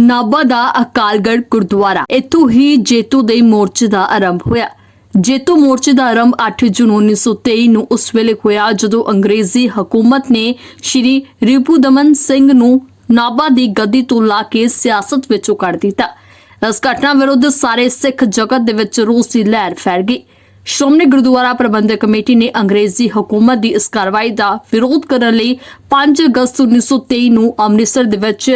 ਨਾਭਾ ਦਾ ਅਕਾਲਗੜ੍ਹ ਗੁਰਦੁਆਰਾ। ਇੱਥੋਂ ਹੀ ਜੇਤੂ ਦੇ ਮੋਰਚੇ ਦਾ ਆਰੰਭ ਹੋਇਆ। ਜੇਤੂ ਮੋਰਚੇ ਦਾ ਆਰੰਭ 8 ਜੂਨ 1923 ਨੂੰ ਉਸ ਵੇਲੇ ਹੋਇਆ, ਜਦੋਂ ਅੰਗਰੇਜ਼ੀ ਹਕੂਮਤ ਨੇ ਸ਼੍ਰੀ ਰਿਪੂ ਦਮਨ ਸਿੰਘ ਨੂੰ ਨਾਭਾ ਦੀ ਗੱਦੀ ਤੋਂ ਲਾ ਕੇ ਸਿਆਸਤ ਵਿੱਚੋਂ ਕੱਢ ਦਿੱਤਾ। ਇਸ ਘਟਨਾ ਵਿਰੁੱਧ ਸਾਰੇ ਸਿੱਖ ਜਗਤ ਦੇ ਵਿੱਚ ਰੋਸ ਲਹਿਰ ਫੈਲ ਗਈ। ਸ਼੍ਰੋਮਣੀ ਗੁਰਦੁਆਰਾ ਪ੍ਰਬੰਧਕ ਕਮੇਟੀ ਨੇ ਅੰਗਰੇਜ਼ੀ ਹਕੂਮਤ ਦੀ ਇਸ ਕਾਰਵਾਈ ਦਾ ਵਿਰੋਧ ਕਰਨ ਲਈ 5 ਅਗਸਤ 1923 ਨੂੰ ਅੰਮ੍ਰਿਤਸਰ ਦੇ ਵਿੱਚ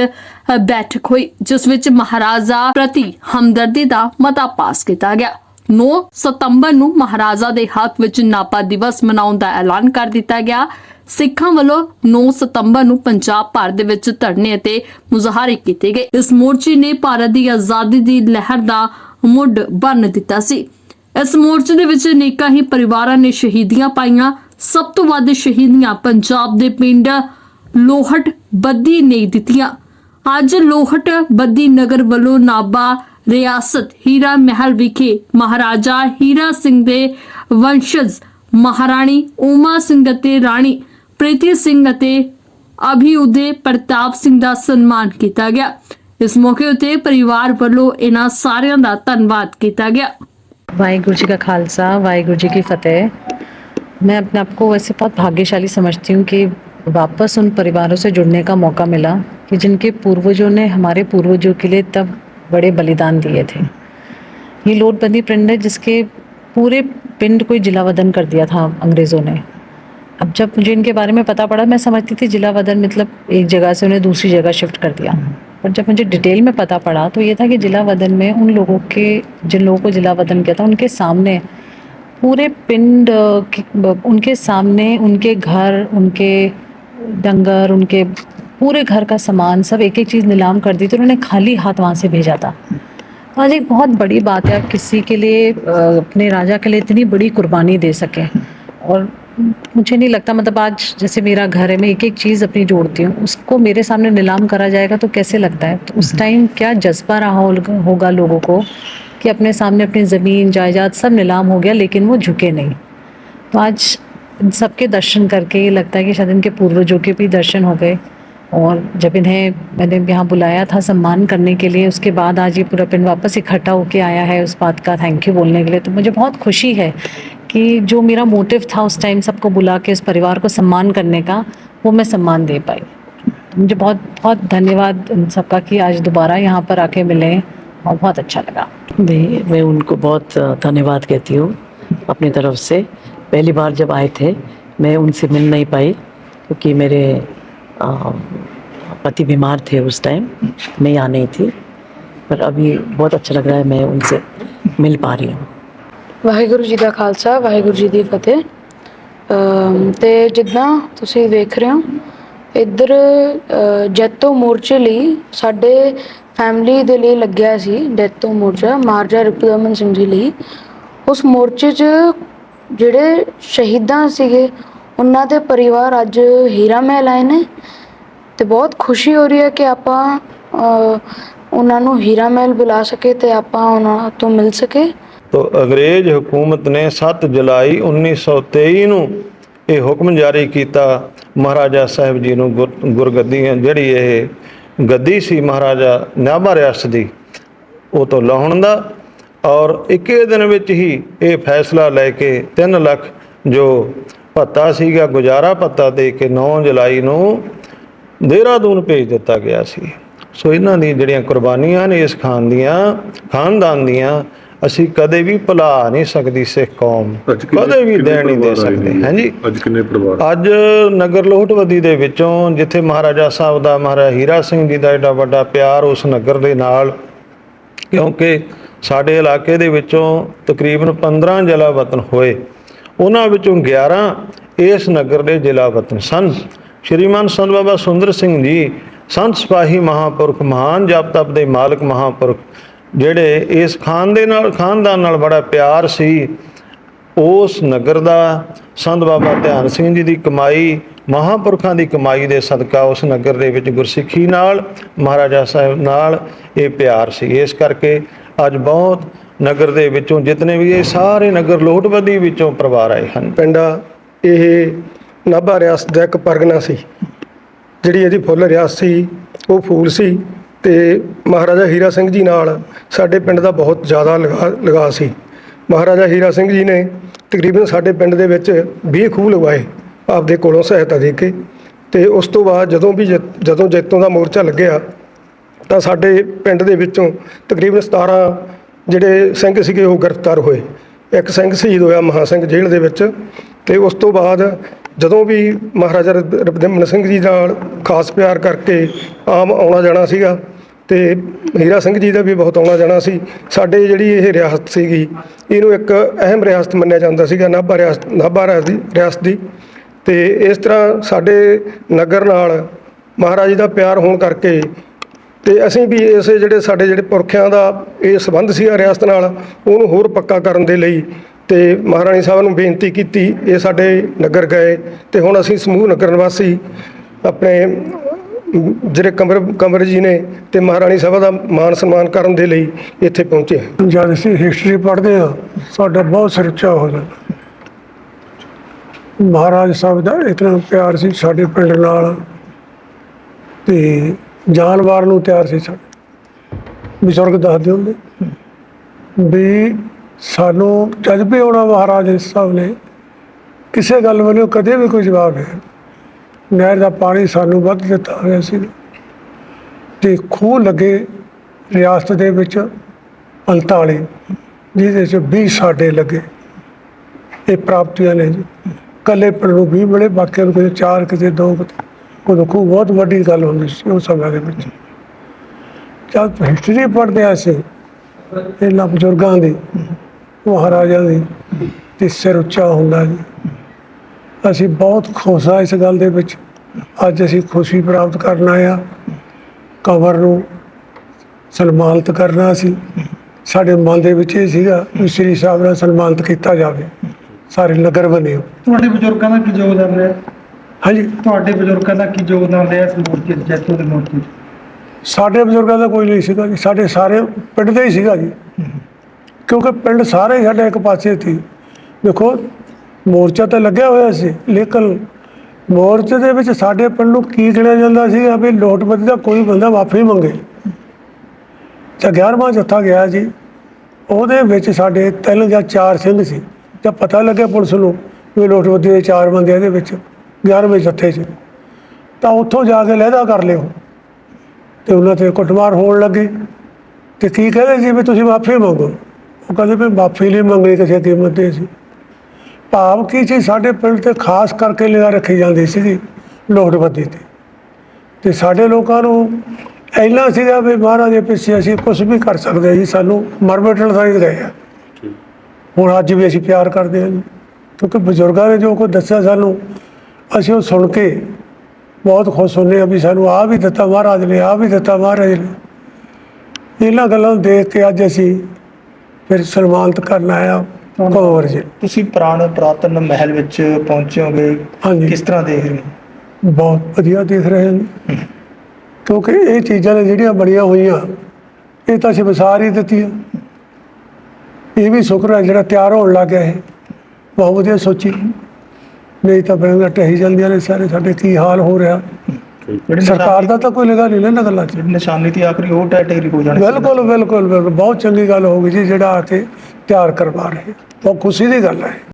ਬੈਠਕ ਹੋਈ, ਜਿਸ ਵਿੱਚ ਮਹਾਰਾਜਾ ਪ੍ਰਤੀ ਹਮਦਰਦੀ ਦਾ ਮਤਾ ਪਾਸ ਕੀਤਾ ਗਿਆ। 9 ਸਤੰਬਰ ਨੂੰ ਮਹਾਰਾਜਾ ਦੇ ਹੱਕ ਵਿੱਚ ਨਾਪਾ ਦਿਵਸ ਮਨਾਉਣ ਦਾ ਐਲਾਨ ਕਰ ਦਿੱਤਾ ਗਿਆ। ਸਿੱਖਾਂ ਵੱਲੋਂ 9 ਸਤੰਬਰ ਨੂੰ ਪੰਜਾਬ ਭਰ ਦੇ ਵਿੱਚ ਧਰਨੇ ਅਤੇ ਮੁਜ਼ਾਹਰੇ ਕੀਤੇ ਗਏ। ਇਸ ਮੋਰਚੇ ਨੇ ਭਾਰਤ ਦੀ ਆਜ਼ਾਦੀ ਦੀ ਲਹਿਰ ਦਾ ਮੁੱਢ ਬੰਨ ਦਿੱਤਾ ਸੀ। ਇਸ ਮੋਰਚੇ ਦੇ ਵਿੱਚ ਅਨੇਕਾਂ ਹੀ ਪਰਿਵਾਰਾਂ ਨੇ ਸ਼ਹੀਦੀਆਂ ਪਾਈਆਂ। ਸਭ ਤੋਂ ਵੱਧ ਸ਼ਹੀਦੀਆਂ ਪੰਜਾਬ ਦੇ ਪਿੰਡ ਲੋਹਟ ਬੱਦੀ ਨੇ ਦਿੱਤੀਆਂ। ਅੱਜ ਲੋਹਟ ਬੱਦੀ ਨਗਰ ਵੱਲੋਂ ਨਾਬਾ ਰਿਆਸਤ ਹੀਰਾ ਮਹਿਲ ਵਿਖੇ ਮਹਾਰਾਜਾ ਹੀਰਾ ਸਿੰਘ ਦੇ ਵੰਸ਼ਜ ਮਹਾਰਾਣੀ ਊਮਾ ਸਿੰਘ ਅਤੇ ਰਾਣੀ ਪ੍ਰੀਤੀ ਸਿੰਘ ਅਤੇ ਅਭਿਉਦੇ ਪ੍ਰਤਾਪ ਸਿੰਘ ਦਾ ਸਨਮਾਨ ਕੀਤਾ ਗਿਆ। ਇਸ ਮੌਕੇ ਉਤੇ ਪਰਿਵਾਰ ਵੱਲੋਂ ਇਹਨਾਂ ਸਾਰਿਆਂ ਦਾ ਧੰਨਵਾਦ ਕੀਤਾ ਗਿਆ। वाहिगुरु जी का खालसा, वाहिगुरु जी की फतेह। मैं अपने आप को वैसे बहुत भाग्यशाली समझती हूँ कि वापस उन परिवारों से जुड़ने का मौका मिला कि जिनके पूर्वजों ने हमारे पूर्वजों के लिए तब बड़े बलिदान दिए थे। ये लोटबंदी पिंड है जिसके पूरे पिंड को ही जिलावदन कर दिया था अंग्रेज़ों ने। अब जब मुझे इनके बारे में पता पड़ा, मैं समझती थी जिलावदन मतलब एक जगह से उन्हें दूसरी जगह शिफ्ट कर दिया। पर जब मुझे डिटेल में पता पड़ा तो ये था कि जिला वदन में उन लोगों के जिन लोगों को जिला वदन किया था उनके सामने पूरे पिंड अ, के- उनके सामने उनके घर उनके डंगर उनके पूरे घर का सामान सब एक एक चीज़ नीलाम कर दी थी उन्होंने खाली हाथ वहाँ से भेजा था तो आज एक बहुत बड़ी बात है आप किसी के लिए अ, अपने राजा के लिए इतनी बड़ी कुर्बानी दे सकें और मुझे नहीं लगता मतलब आज जैसे मेरा घर है मैं एक एक चीज़ अपनी जोड़ती हूँ उसको मेरे सामने नीलाम करा जाएगा तो कैसे लगता है? तो उस टाइम क्या जज्बा रहा होगा- लोगों को कि अपने सामने अपनी ज़मीन जायदाद सब नीलाम हो गया लेकिन वो झुके नहीं। तो आज इन सबके दर्शन करके ये लगता है कि शायद इनके पूर्वजों के भी दर्शन हो गए और जब इन्हें मैंने यहाँ बुलाया था सम्मान करने के लिए उसके बाद आज ये पूरा पिंड वापस इकट्ठा होके आया है उस बात का थैंक यू बोलने के लिए तो मुझे बहुत खुशी है कि जो मेरा मोटिव था उस टाइम सबको बुला के उस परिवार को सम्मान करने का, वो मैं सम्मान दे पाई। तो मुझे बहुत बहुत धन्यवाद उन सबका कि आज दोबारा यहाँ पर आके मिले और बहुत अच्छा लगा। नहीं, मैं उनको बहुत धन्यवाद कहती हूँ अपनी तरफ़ से। पहली बार जब आए थे, मैं उनसे मिल नहीं पाई क्योंकि मेरे पति बीमार थे उस टाइम, मैं यहाँ नहीं थी। पर अभी बहुत अच्छा लग रहा है मैं उनसे मिल पा रही हूँ। ਵਾਹਿਗੁਰੂ ਜੀ ਦਾ ਖਾਲਸਾ, ਵਾਹਿਗੁਰੂ ਜੀ ਦੀ ਫਤਿਹ। ਅਮ ਤੇ ਜਿੱਦਾਂ ਤੁਸੀਂ ਵੇਖ ਰਹੇ ਹੋ, ਇੱਧਰ ਜੈਤੋ ਮੋਰਚੇ ਲਈ ਸਾਡੇ ਫੈਮਿਲੀ ਦੇ ਲਈ ਲੱਗਿਆ ਸੀ ਜੈਤੋ ਮੋਰਚਾ ਮਹਾਰਾਜਾ ਰਿਪੁਦਮਨ ਸਿੰਘ ਜੀ ਲਈ। ਉਸ ਮੋਰਚੇ 'ਚ ਜਿਹੜੇ ਸ਼ਹੀਦਾਂ ਸੀਗੇ, ਉਹਨਾਂ ਦੇ ਪਰਿਵਾਰ ਅੱਜ ਹੀਰਾ ਮਹਿਲ ਆਏ ਨੇ। ਤੇ ਬਹੁਤ ਖੁਸ਼ੀ ਹੋ ਰਹੀ ਹੈ ਕਿ ਆਪਾਂ ਉਹਨਾਂ ਨੂੰ ਹੀਰਾ ਮਹਿਲ ਬੁਲਾ ਸਕੇ ਤੇ ਆਪਾਂ ਉਹਨਾਂ ਤੋਂ ਮਿਲ ਸਕੇ। ਤੋ ਅੰਗਰੇਜ਼ ਹਕੂਮਤ ਨੇ 7 ਜੁਲਾਈ 1923 ਨੂੰ ਇਹ ਹੁਕਮ ਜਾਰੀ ਕੀਤਾ। ਮਹਾਰਾਜਾ ਸਾਹਿਬ ਜੀ ਨੂੰ ਗੁਰ- ਗੁਰਗੱਦੀ ਜਿਹੜੀ ਇਹ ਗੱਦੀ ਸੀ ਮਹਾਰਾਜਾ ਨਾਭਾ ਰਿਆਸਤ ਦੀ, ਉਹ ਤੋਂ ਲਾਹੁਣ ਦਾ ਔਰ ਇੱਕੇ ਦਿਨ ਵਿੱਚ ਹੀ ਇਹ ਫੈਸਲਾ ਲੈ ਕੇ 3 ਲੱਖ ਜੋ ਭੱਤਾ ਸੀਗਾ, ਗੁਜ਼ਾਰਾ ਭੱਤਾ ਦੇ ਕੇ 9 ਜੁਲਾਈ ਨੂੰ ਦੇਹਰਾਦੂਨ ਭੇਜ ਦਿੱਤਾ ਗਿਆ ਸੀ। ਸੋ ਇਹਨਾਂ ਦੀ ਜਿਹੜੀਆਂ ਕੁਰਬਾਨੀਆਂ ਨੇ, ਇਸ ਖਾਨ ਦੀਆਂ, ਖਾਨਦਾਨ ਦੀਆਂ ਅਸੀਂ ਕਦੇ ਵੀ ਭੁਲਾ ਨਹੀਂ ਸਕਦੀ ਸਿੱਖ ਕੌਮ। ਅੱਜ ਕਿੰਨੇ- ਕਦੇ ਵੀ ਕਿੰਨੇ ਦੇਣ ਨਹੀਂ ਦੇ ਪਰਿਵਾਰ ਆਏ ਸਕਦੇ। ਨੇ? ਹਾਂਜੀ। ਅੱਜ ਕਿੰਨੇ ਪਰਿਵਾਰ? ਅੱਜ ਨਗਰ ਲੋਹਟਵਦੀ ਦੇ ਵਿੱਚੋਂ ਜਿੱਥੇ ਮਹਾਰਾਜਾ ਸਾਹਿਬ ਦਾ ਮਹਾਰਾਜਾ ਹੀਰਾ ਸਿੰਘ ਜੀ ਦਾ ਏਡਾ ਵੱਡਾ ਪਿਆਰ ਉਸ ਨਗਰ ਦੇ ਨਾਲ ਕਿਉਂਕਿ ਸਾਡੇ ਇਲਾਕੇ ਦੇ ਵਿੱਚੋਂ ਤਕਰੀਬਨ 15 ਜ਼ਿਲ੍ਹਾ ਵਤਨ ਹੋਏ। ਉਹਨਾਂ ਵਿੱਚੋਂ 11 ਇਸ ਨਗਰ ਦੇ ਜ਼ਿਲ੍ਹਾ ਵਤਨ ਸਨ। ਸ਼੍ਰੀਮਾਨ ਸੰਤ ਬਾਬਾ ਸੁੰਦਰ ਸਿੰਘ ਜੀ ਸੰਤ ਸਿਪਾਹੀ ਮਹਾਪੁਰਖ ਮਹਾਨ ਜਪ ਤਪ ਦੇ ਮਾਲਕ ਮਹਾਪੁਰਖ ਜਿਹੜੇ ਇਸ ਖਾਨ ਦੇ ਨਾਲ, ਖਾਨਦਾਨ ਨਾਲ ਬੜਾ ਪਿਆਰ ਸੀ, ਉਸ ਨਗਰ ਦਾ ਸੰਤ ਬਾਬਾ ਧਿਆਨ ਸਿੰਘ ਜੀ ਦੀ ਕਮਾਈ, ਮਹਾਪੁਰਖਾਂ ਦੀ ਕਮਾਈ ਦੇ ਸਦਕਾ ਉਸ ਨਗਰ ਦੇ ਵਿੱਚ ਗੁਰਸਿੱਖੀ ਨਾਲ, ਮਹਾਰਾਜਾ ਸਾਹਿਬ ਨਾਲ ਇਹ ਪਿਆਰ ਸੀ। ਇਸ ਕਰਕੇ ਅੱਜ ਬਹੁਤ ਨਗਰ ਦੇ ਵਿੱਚੋਂ ਜਿਤਨੇ ਵੀ ਇਹ ਸਾਰੇ ਨਗਰ ਲੋਟਵਦੀ ਵਿੱਚੋਂ ਪਰਿਵਾਰ ਆਏ ਹਨ। ਪਿੰਡ ਇਹ ਨਾਭਾ ਰਿਆਸਤ ਦਾ ਇੱਕ ਪਰਗਨਾ ਸੀ, ਜਿਹੜੀ ਇਹਦੀ ਫੁੱਲ ਰਿਆਸਤ ਸੀ, ਉਹ ਫੂਲ ਸੀ। ਤੇ ਮਹਾਰਾਜਾ ਹੀਰਾ ਸਿੰਘ ਜੀ ਨਾਲ ਸਾਡੇ ਪਿੰਡ ਦਾ ਬਹੁਤ ਜ਼ਿਆਦਾ ਲਗਾ ਲਗਾ ਸੀ। ਮਹਾਰਾਜਾ ਹੀਰਾ ਸਿੰਘ ਜੀ ਨੇ ਤਕਰੀਬਨ ਸਾਡੇ ਪਿੰਡ ਦੇ ਵਿੱਚ 20 ਖੂਹ ਲਗਵਾਏ ਆਪਦੇ ਕੋਲੋਂ ਸਹਾਇਤਾ ਦੇ ਕੇ ਤੇ ਉਸ ਤੋਂ ਬਾਅਦ ਜਦੋਂ ਵੀ ਜਦੋਂ ਜੈਤੋਂ ਦਾ ਮੋਰਚਾ ਲੱਗਿਆ ਤਾਂ ਸਾਡੇ ਪਿੰਡ ਦੇ ਵਿੱਚੋਂ ਤਕਰੀਬਨ 17 ਜਿਹੜੇ ਸਿੰਘ ਸੀਗੇ ਉਹ ਗ੍ਰਿਫਤਾਰ ਹੋਏ। ਇੱਕ ਸਿੰਘ ਸ਼ਹੀਦ ਹੋਇਆ ਮਹਾ ਸਿੰਘ ਜੇਲ੍ਹ ਦੇ ਵਿੱਚ ਤੇ ਉਸ ਤੋਂ ਬਾਅਦ ਜਦੋਂ ਵੀ ਮਹਾਰਾਜਾ ਰਬ- ਰਬਦਮਨ ਸਿੰਘ ਜੀ ਨਾਲ ਖਾਸ ਪਿਆਰ ਕਰਕੇ ਆਮ ਆਉਣਾ ਜਾਣਾ ਸੀਗਾ ਤੇ ਹੀਰਾ ਸਿੰਘ ਜੀ ਦਾ ਵੀ ਬਹੁਤ ਆਉਣਾ ਜਾਣਾ ਸੀ। ਸਾਡੇ ਜਿਹੜੀ ਇਹ ਰਿਆਸਤ ਸੀਗੀ, ਇਹਨੂੰ ਇੱਕ ਅਹਿਮ ਰਿਆਸਤ ਮੰਨਿਆ ਜਾਂਦਾ ਸੀਗਾ, ਨਾਭਾ ਰਿਆਸਤ ਨਾਭਾ ਰਿਆਸਤ ਦੀ ਰਿਆਸਤ ਦੀ। ਤੇ ਇਸ ਤਰ੍ਹਾਂ ਸਾਡੇ ਨਗਰ ਨਾਲ ਮਹਾਰਾਜ ਦਾ ਪਿਆਰ ਹੋਣ ਕਰਕੇ ਤੇ ਅਸੀਂ ਵੀ ਇਸੇ ਜਿਹੜੇ ਸਾਡੇ ਜਿਹੜੇ ਪੁਰਖਿਆਂ ਦਾ ਇਹ ਸੰਬੰਧ ਸੀ ਰਿਆਸਤ ਨਾਲ, ਉਹਨੂੰ ਹੋਰ ਪੱਕਾ ਕਰਨ ਦੇ ਲਈ ਤੇ ਮਹਾਰਾਣੀ ਸਾਹਿਬ ਨੂੰ ਬੇਨਤੀ ਕੀਤੀ, ਇਹ ਸਾਡੇ ਨਗਰ ਗਏ ਤੇ ਹੁਣ ਅਸੀਂ ਸਮੂਹ ਨਗਰ ਨਿਵਾਸੀ ਆਪਣੇ ਜਿਹੜੇ ਕਮਰ ਕਮਰ ਜੀ ਨੇ ਤੇ ਮਹਾਰਾਣੀ ਸਾਹਿਬ ਦਾ ਮਾਨ ਸਨਮਾਨ ਕਰਨ ਦੇ ਲਈ ਇੱਥੇ ਪਹੁੰਚੇ ਹਾਂ ਜਦ ਅਸੀਂ ਹਿਸਟਰੀ ਪੜ੍ਹਦੇ ਹਾਂ, ਸਾਡਾ ਬਹੁਤ ਸਿਰ ਉੱਚਾ ਹੋ ਜਾਂਦਾ। ਮਹਾਰਾਜ ਸਾਹਿਬ ਦਾ ਇਤਨਾ ਪਿਆਰ ਸੀ ਸਾਡੇ ਪਿੰਡ ਨਾਲ ਤੇ ਜਾਨਵਾਰ ਨੂੰ ਤਿਆਰ ਸੀ ਸਾਡੇ। ਬਜ਼ੁਰਗ ਦੱਸਦੇ ਹੁੰਦੇ ਵੀ ਸਾਨੂੰ ਜਜ਼ਬੇ ਆਉਣਾ ਮਹਾਰਾਜ ਸਾਹਿਬ ਨੇ, ਕਿਸੇ ਗੱਲ ਵੱਲੋਂ ਕਦੇ ਵੀ ਕੋਈ ਜਵਾਬ ਹੈ ਨਹਿਰ ਦਾ ਪਾਣੀ ਸਾਨੂੰ ਵੱਧ ਦਿੱਤਾ ਹੋਇਆ ਸੀ। ਤੇ ਖੂਹ ਲੱਗੇ ਰਿਆਸਤ ਦੇ ਵਿੱਚ 45 ਜਿਹਦੇ ਚ 20 ਸਾਡੇ ਲੱਗੇ। ਇਹ ਪ੍ਰਾਪਤੀਆਂ ਨੇ ਜੀ। ਕੱਲੇ ਪਿੰਡ ਨੂੰ 20 ਮਿਲੇ ਬਾਕੀਆਂ ਨੂੰ ਕਿਤੇ ਚਾਰ, ਕਿਤੇ ਦੋ, ਕਿਤੇ ਖੂਹ ਬਹੁਤ ਵੱਡੀ ਗੱਲ ਹੁੰਦੀ ਸੀ ਉਸ ਸਮੇਂ ਦੇ ਵਿੱਚ। ਜਦ ਹਿਸਟਰੀ ਪੜ੍ਹਦੇ ਹਾਂ ਅਸੀਂ, ਇਹਨਾਂ ਬਜ਼ੁਰਗਾਂ ਦੀ ਮਹਾਰਾਜਾ ਦੀ, ਤੇ ਸਿਰ ਉੱਚਾ ਹੁੰਦਾ ਜੀ। ਅਸੀਂ ਬਹੁਤ ਖੁਸ਼ ਹਾਂ ਇਸ ਗੱਲ ਦੇ ਵਿੱਚ। ਅੱਜ ਅਸੀਂ ਖੁਸ਼ੀ ਪ੍ਰਾਪਤ ਕਰਨ ਹਾਂ। ਕਵਰ ਨੂੰ ਸਨਮਾਨਿਤ ਕਰਨਾ ਸੀ। ਸਾਡੇ ਮਨ ਦੇ ਵਿੱਚ ਇਹ ਸੀਗਾ ਵੀ ਸ੍ਰੀ ਸਾਹਿਬ ਨਾਲ ਸਨਮਾਨਿਤ ਕੀਤਾ ਜਾਵੇ। ਸਾਰੇ ਨਗਰ ਬਣੇ ਤੁਹਾਡੇ ਬਜ਼ੁਰਗਾਂ ਦਾ ਕੀ ਯੋਗਦਾਨ ਰਿਹਾ? ਹਾਂਜੀ। ਤੁਹਾਡੇ ਬਜ਼ੁਰਗਾਂ ਦਾ ਕੀ ਯੋਗਦਾਨ ਰਿਹਾ ਇਸ ਮੋਰਚੇ 'ਚ ਜੈਤੋ ਦੇ ਮੋਰਚੇ 'ਚ ਸਾਡੇ ਬਜ਼ੁਰਗਾਂ ਦਾ ਕੋਈ ਨਹੀਂ ਸੀਗਾ ਜੀ। ਸਾਡੇ ਸਾਰੇ ਪਿੰਡ ਦੇ ਹੀ ਸੀਗਾ ਜੀ। ਕਿਉਂਕਿ ਪਿੰਡ ਸਾਰੇ ਸਾਡੇ ਇੱਕ ਪਾਸੇ ਸੀ। ਦੇਖੋ ਮੋਰਚਾ ਤਾਂ ਲੱਗਿਆ ਹੋਇਆ ਸੀ, ਲੇਕਿਨ ਮੋਰਚੇ ਦੇ ਵਿੱਚ ਸਾਡੇ ਪਿੰਡ ਨੂੰ ਕੀ ਗਿਣਿਆ ਜਾਂਦਾ ਸੀ ਵੀ ਲੋਟਪਤੀ ਦਾ ਕੋਈ ਬੰਦਾ ਮਾਫੀ ਮੰਗੇ। ਜਾਂ 11ਵਾਂ ਜੱਥਾ ਗਿਆ ਜੀ, ਉਹਦੇ ਵਿੱਚ ਸਾਡੇ ਤਿੰਨ ਜਾਂ ਚਾਰ ਸਿੰਘ ਸੀ। ਤਾਂ ਪਤਾ ਲੱਗਿਆ ਪੁਲਿਸ ਨੂੰ ਵੀ ਲੋਟਪਤੀ ਦੇ ਚਾਰ ਬੰਦੇ ਇਹਦੇ ਵਿੱਚ 11ਵੇਂ ਜੱਥੇ 'ਚ। ਤਾਂ ਉੱਥੋਂ ਜਾ ਕੇ ਲਹਿਦਾ ਕਰ ਲਿਓ। ਤੇ ਉਹਨਾਂ ਤੇ ਕੁੱਟਮਾਰ ਹੋਣ ਲੱਗੀ। ਤੇ ਕੀ ਕਹਿੰਦੇ ਸੀ ਵੀ ਤੁਸੀਂ ਮਾਫੀ ਮੰਗੋ? ਉਹ ਕਹਿੰਦੇ ਵੀ ਮਾਫੀ ਨਹੀਂ ਮੰਗਣੀ ਕਿਸੇ ਕੀਮਤ ਤੇ ਸੀ ਭਾਵ ਕੀ ਸੀ ਸਾਡੇ ਪਿੰਡ ਤੇ ਖਾਸ ਕਰਕੇ ਨਿਗਾਹ ਰੱਖੀ ਜਾਂਦੀ ਸੀਗੀ ਲੋਟਬੱਦੀ ਤੇ। ਤੇ ਸਾਡੇ ਲੋਕਾਂ ਨੂੰ ਇੰਨਾ ਸੀਗਾ ਵੀ ਮਹਾਰਾਜ ਦੇ ਪਿੱਛੇ ਅਸੀਂ ਕੁਝ ਵੀ ਕਰ ਸਕਦੇ ਜੀ ਸਾਨੂੰ ਮਰ ਮਿਟਣ ਸਾਈਡ ਗਏ ਆ। ਹੁਣ ਅੱਜ ਵੀ ਅਸੀਂ ਪਿਆਰ ਕਰਦੇ ਹਾਂ ਜੀ। ਕਿਉਂਕਿ ਬਜ਼ੁਰਗਾਂ ਨੇ ਜੋ ਕੁਝ ਦੱਸਿਆ ਸਾਨੂੰ ਅਸੀਂ ਉਹ ਸੁਣ ਕੇ ਬਹੁਤ ਖੁਸ਼ ਹੁੰਦੇ ਆ ਵੀ ਸਾਨੂੰ ਆਹ ਵੀ ਦਿੱਤਾ ਮਹਾਰਾਜ ਨੇ ਆਹ ਵੀ ਦਿੱਤਾ ਮਹਾਰਾਜ ਨੇ। ਇਹਨਾਂ ਗੱਲਾਂ ਨੂੰ ਦੇਖ ਕੇ ਅੱਜ ਅਸੀਂ ਫਿਰ ਸਨਮਾਨਿਤ ਕਰਨ ਆਇਆ ਕੋਵਰ ਜੀ। ਤੁਸੀਂ ਪੁਰਾਣੇ ਪ੍ਰਾਤਨ ਮਹਿਲ ਵਿੱਚ ਪਹੁੰਚੇ ਹੋਗੇ ਹਾਂਜੀ। ਕਿਸ ਤਰ੍ਹਾਂ ਦੇਖ ਰਹੇ ਹੋ? ਬਹੁਤ ਵਧੀਆ ਦੇਖ ਰਹੇ ਹਾਂ ਕਿਉਂਕਿ ਇਹ ਚੀਜ਼ਾਂ ਨੇ ਜਿਹੜੀਆਂ ਬਣੀਆਂ ਹੋਈਆਂ ਇਹ ਤਾਂ ਅਸੀਂ ਵਿਸਾਰ ਹੀ ਦਿੱਤੀਆਂ। ਇਹ ਵੀ ਸ਼ੁਕਰ ਹੈ ਜਿਹੜਾ ਤਿਆਰ ਹੋਣ ਲੱਗ ਗਿਆ ਇਹ। ਬਹੁਤ ਵਧੀਆ ਸੋਚੀ। ਨਹੀਂ ਤਾਂ ਬਿਨਾਂ ਟਹੀ ਜਾਂਦੀਆਂ ਨੇ ਸਾਰੇ ਸਾਡੇ ਕੀ ਹਾਲ ਹੋ ਰਿਹਾ। ਸਰਕਾਰ ਦਾ ਤਾਂ ਕੋਈ ਨਿਗਾਹ ਨਹੀਂ ਲੈਣਾ ਗੱਲਾਂ 'ਚ। ਨਿਸ਼ਾਨੀ- ਨਿਸ਼ਾਨੀ ਤੇ ਆਖਰੀ ਉਹ ਟੈਟੇਗਰੀ ਹੋ ਜਾਣੀ ਬਿਲਕੁਲ ਬਿਲਕੁਲ ਬਿਲਕੁਲ। ਬਹੁਤ ਚੰਗੀ ਗੱਲ ਹੋ ਗਈ ਜੀ ਜਿਹੜਾ ਆ ਕੇ ਤਿਆਰ ਕਰਵਾ ਰਹੇ। ਬਹੁਤ ਖੁਸ਼ੀ ਦੀ ਗੱਲ ਹੈ।